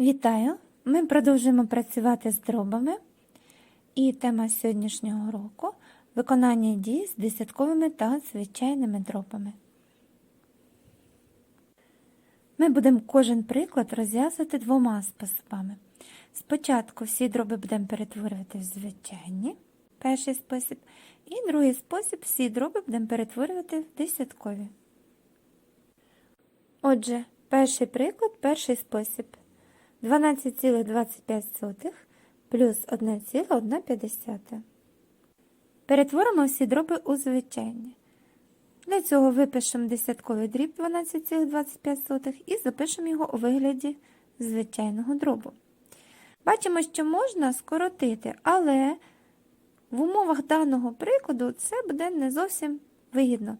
Вітаю! Ми продовжуємо працювати з дробами. І тема сьогоднішнього року виконання дій з десятковими та звичайними дробами. Ми будемо кожен приклад розв'язувати двома способами. Спочатку всі дроби будемо перетворювати в звичайні, перший спосіб, і другий спосіб всі дроби будемо перетворювати в десяткові. Отже, перший приклад, перший спосіб. 12,25 плюс 1,150. Перетворимо всі дроби у звичайні. Для цього випишемо десятковий дріб 12,25 і запишемо його у вигляді звичайного дробу. Бачимо, що можна скоротити, але в умовах даного прикладу це буде не зовсім вигідно.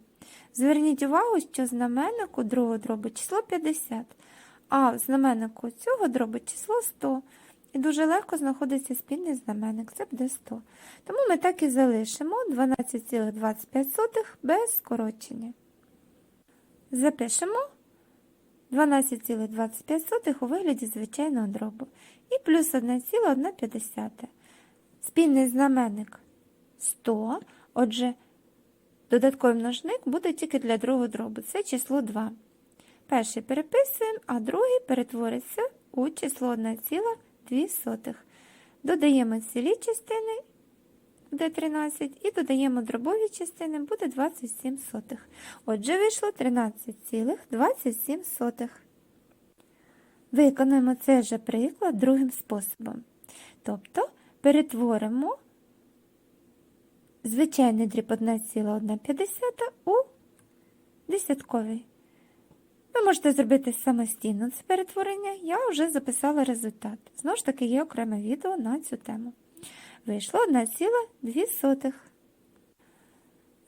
Зверніть увагу, що знаменнику другого дробу число 50, а в знаменнику цього дробу число 100. І дуже легко знаходиться спільний знаменник, це буде 100. Тому ми так і залишимо 12,25 без скорочення. Запишемо 12,25 у вигляді звичайного дробу. І плюс 1,150. Спільний знаменник 100, отже, додатковий множник буде тільки для другого дробу. Це число 2. Перший переписуємо, а другий перетвориться у число 1,2. Додаємо цілі частини, буде 13, і додаємо дробові частини, буде 27 сотих. Отже, вийшло 13,27. Виконуємо цей же приклад другим способом. Тобто перетворимо звичайний дріб 1,1 у десятковий. Ви можете зробити самостійно це перетворення, я вже записала результат. Знову ж таки, є окреме відео на цю тему. Вийшло 1,2.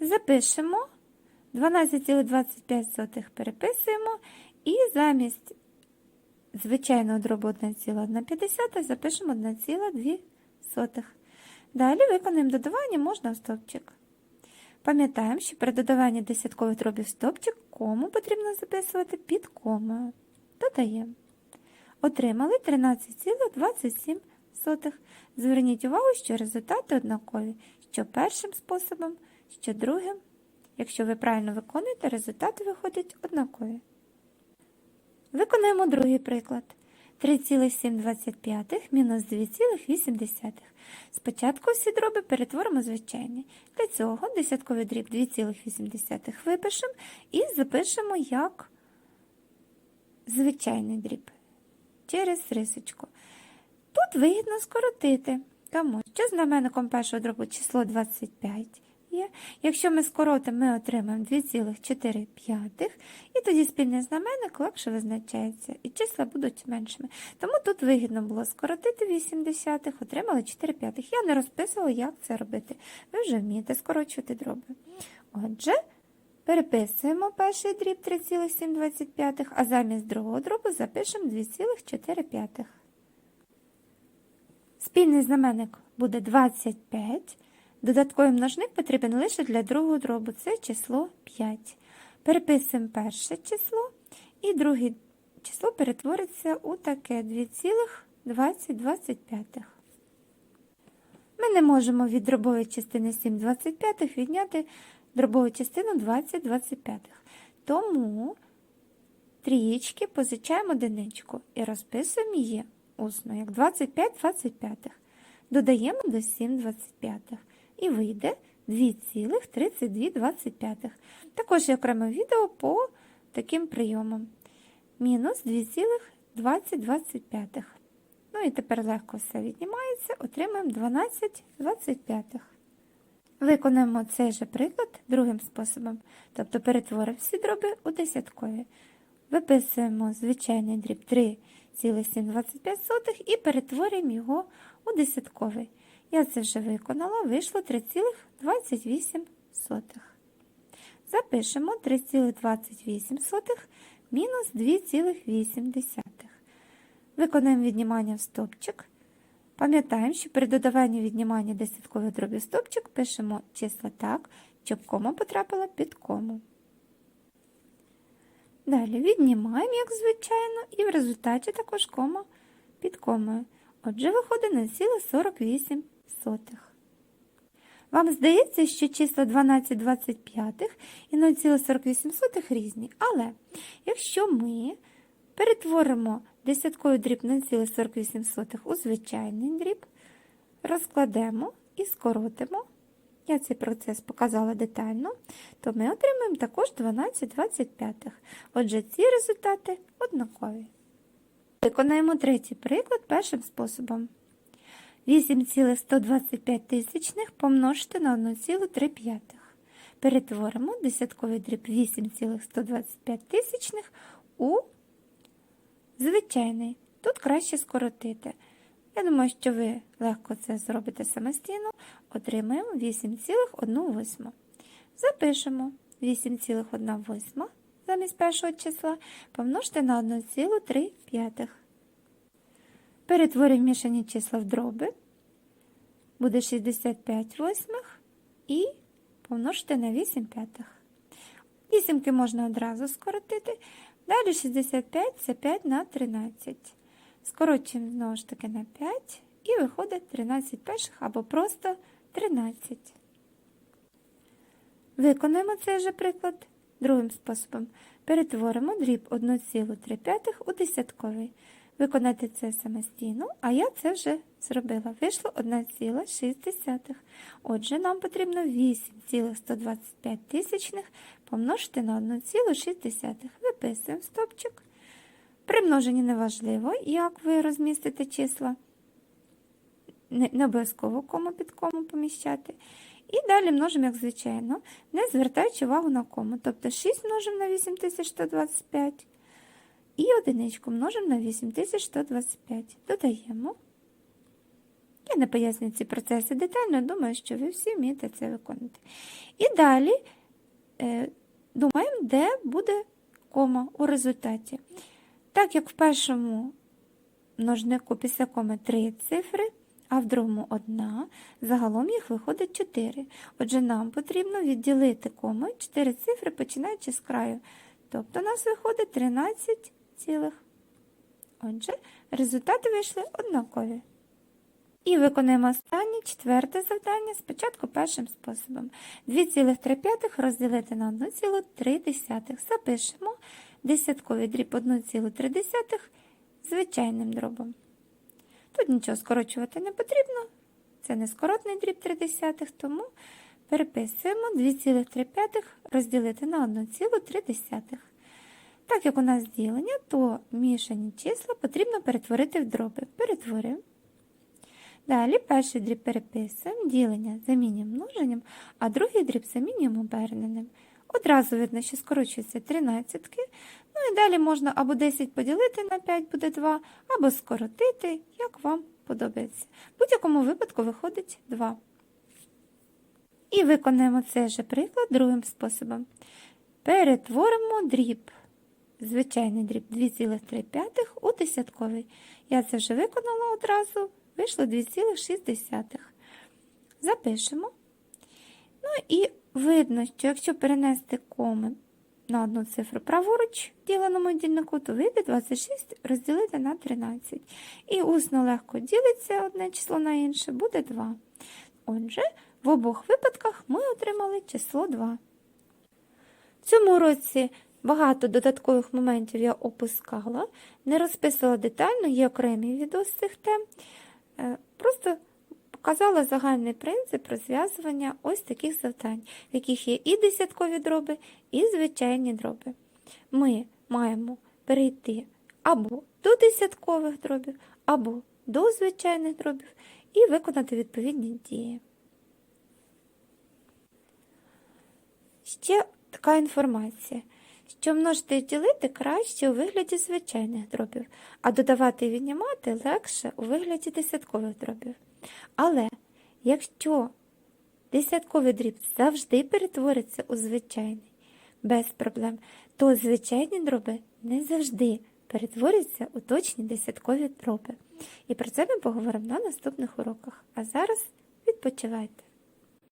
Запишемо 12,25 переписуємо і замість звичайного дробу 1,1 запишемо 1,2. Далі виконуємо додавання можна в стовпчик. Пам'ятаємо, що при додаванні десяткових дробів в стовпчик кому потрібно записувати під комою. Додаємо. Отримали 13,27. Зверніть увагу, що результати однакові, що першим способом, що другим. Якщо ви правильно виконуєте, результати виходять однакові. Виконуємо другий приклад. 3,725 мінус 2,8. Спочатку всі дроби перетворимо звичайні. Для цього десятковий дріб 2,8 випишемо і запишемо як звичайний дріб через рисочку. Тут вигідно скоротити. Тому що знаменником першого дробу число 25 є. Якщо ми скоротимо, ми отримаємо 2,4 і тоді спільний знаменник легше визначається, і числа будуть меншими. Тому тут вигідно було скоротити 8 десятих, отримали 4 п'ятих. Я не розписувала, як це робити. Ви вже вмієте скорочувати дроби. Отже, переписуємо перший дріб 3,725, а замість другого дробу запишемо 2,4. Спільний знаменник буде 25. Додатковий множник потрібен лише для другого дробу, це число 5. Переписуємо перше число, і друге число перетвориться у таке 2,2025. Ми не можемо від дробової частини 7,25 відняти дробову частину 20,25. Тому трієчки позичаємо одиничку і розписуємо її усно, як 25,25. Додаємо до 7,25 і вийде 2,3225. Також є окреме відео по таким прийомам. Мінус 2,2025. Ну і тепер легко все віднімається, отримаємо 12,25. Виконуємо цей же приклад другим способом, тобто перетворимо всі дроби у десяткові. Виписуємо звичайний дріб 3,725 і перетворюємо його у десятковий. Я це вже виконала, вийшло 3,28. Запишемо 3,28 мінус 2,8. Виконуємо віднімання в стопчик. Пам'ятаємо, що при додаванні віднімання десяткових дробів в стопчик пишемо числа так, щоб кома потрапила під кому. Далі віднімаємо, як звичайно, і в результаті також кома під комою. Отже, виходить 0,48. Вам здається, що числа 12 25 і 0,48 різні. Але якщо ми перетворимо десятковий дріб 0,48 у звичайний дріб, розкладемо і скоротимо, я цей процес показала детально, то ми отримаємо також 12 25. Отже, ці результати однакові. Виконаємо третій приклад першим способом. 8,125 тисячних помножити на 1,3. Перетворимо десятковий дріб 8,125 тисячних у звичайний. Тут краще скоротити. Я думаю, що ви легко це зробите самостійно. Отримаємо 8,1. Запишемо 8,1 замість першого числа помножити на 1,3. Перетворюємо мішані числа в дроби. Буде 65 восьмих і помножити на 8 п'ятих. Вісімки можна одразу скоротити. Далі 65 це 5 на 13. Скорочуємо знову ж таки на 5 і виходить 13 перших або просто 13. Виконаємо цей же приклад другим способом. Перетворимо дріб 1,3 у десятковий. Виконати це самостійно, а я це вже зробила. Вийшло 1,6. Отже, нам потрібно 8,125 тисячних помножити на 1,6. Виписуємо стопчик. При множенні неважливо, як ви розмістите числа. Не обов'язково кому під кому поміщати. І далі множимо, як звичайно, не звертаючи увагу на кому. Тобто 6 множимо на 8125. І одиничку множимо на 8125. Додаємо. Я не пояснюю ці процеси детально, думаю, що ви всі вмієте це виконати. І далі е, думаємо, де буде кома у результаті. Так як в першому множнику після коми 3 цифри, а в другому одна, загалом їх виходить 4. Отже, нам потрібно відділити кому 4 цифри, починаючи з краю. Тобто у нас виходить 13 цілих. Отже, результати вийшли однакові. І виконуємо останнє четверте завдання спочатку першим способом. 2,3 розділити на 1,3. Запишемо десятковий дріб 1,3 звичайним дробом. Тут нічого скорочувати не потрібно. Це не скоротний дріб 3 тому переписуємо 2,3 розділити на 1,3. Так як у нас ділення, то мішані числа потрібно перетворити в дроби. Перетворюємо. Далі перший дріб переписуємо, ділення замінюємо множенням, а другий дріб замінюємо оберненим. Одразу видно, що скорочується 13. Ну і далі можна або 10 поділити на 5 буде 2, або скоротити, як вам подобається. В будь-якому випадку виходить 2. І виконаємо цей же приклад другим способом. Перетворимо дріб. Звичайний дріб 2,3 у десятковий. Я це вже виконала одразу, вийшло 2,6. Запишемо. Ну і видно, що якщо перенести коми на одну цифру праворуч діленому дільнику, то вийде 26 розділити на 13. І усно легко ділиться одне число на інше, буде 2. Отже, в обох випадках ми отримали число 2. В цьому році багато додаткових моментів я опускала, не розписувала детально, є окремі відео з цих тем. Е, Просто показала загальний принцип розв'язування ось таких завдань, в яких є і десяткові дроби, і звичайні дроби. Ми маємо перейти або до десяткових дробів, або до звичайних дробів і виконати відповідні дії. Ще така інформація, що множити і ділити краще у вигляді звичайних дробів, а додавати і віднімати легше у вигляді десяткових дробів. Але якщо десятковий дріб завжди перетвориться у звичайний, без проблем, то звичайні дроби не завжди перетворюються у точні десяткові дроби. І про це ми поговоримо на наступних уроках. А зараз відпочивайте!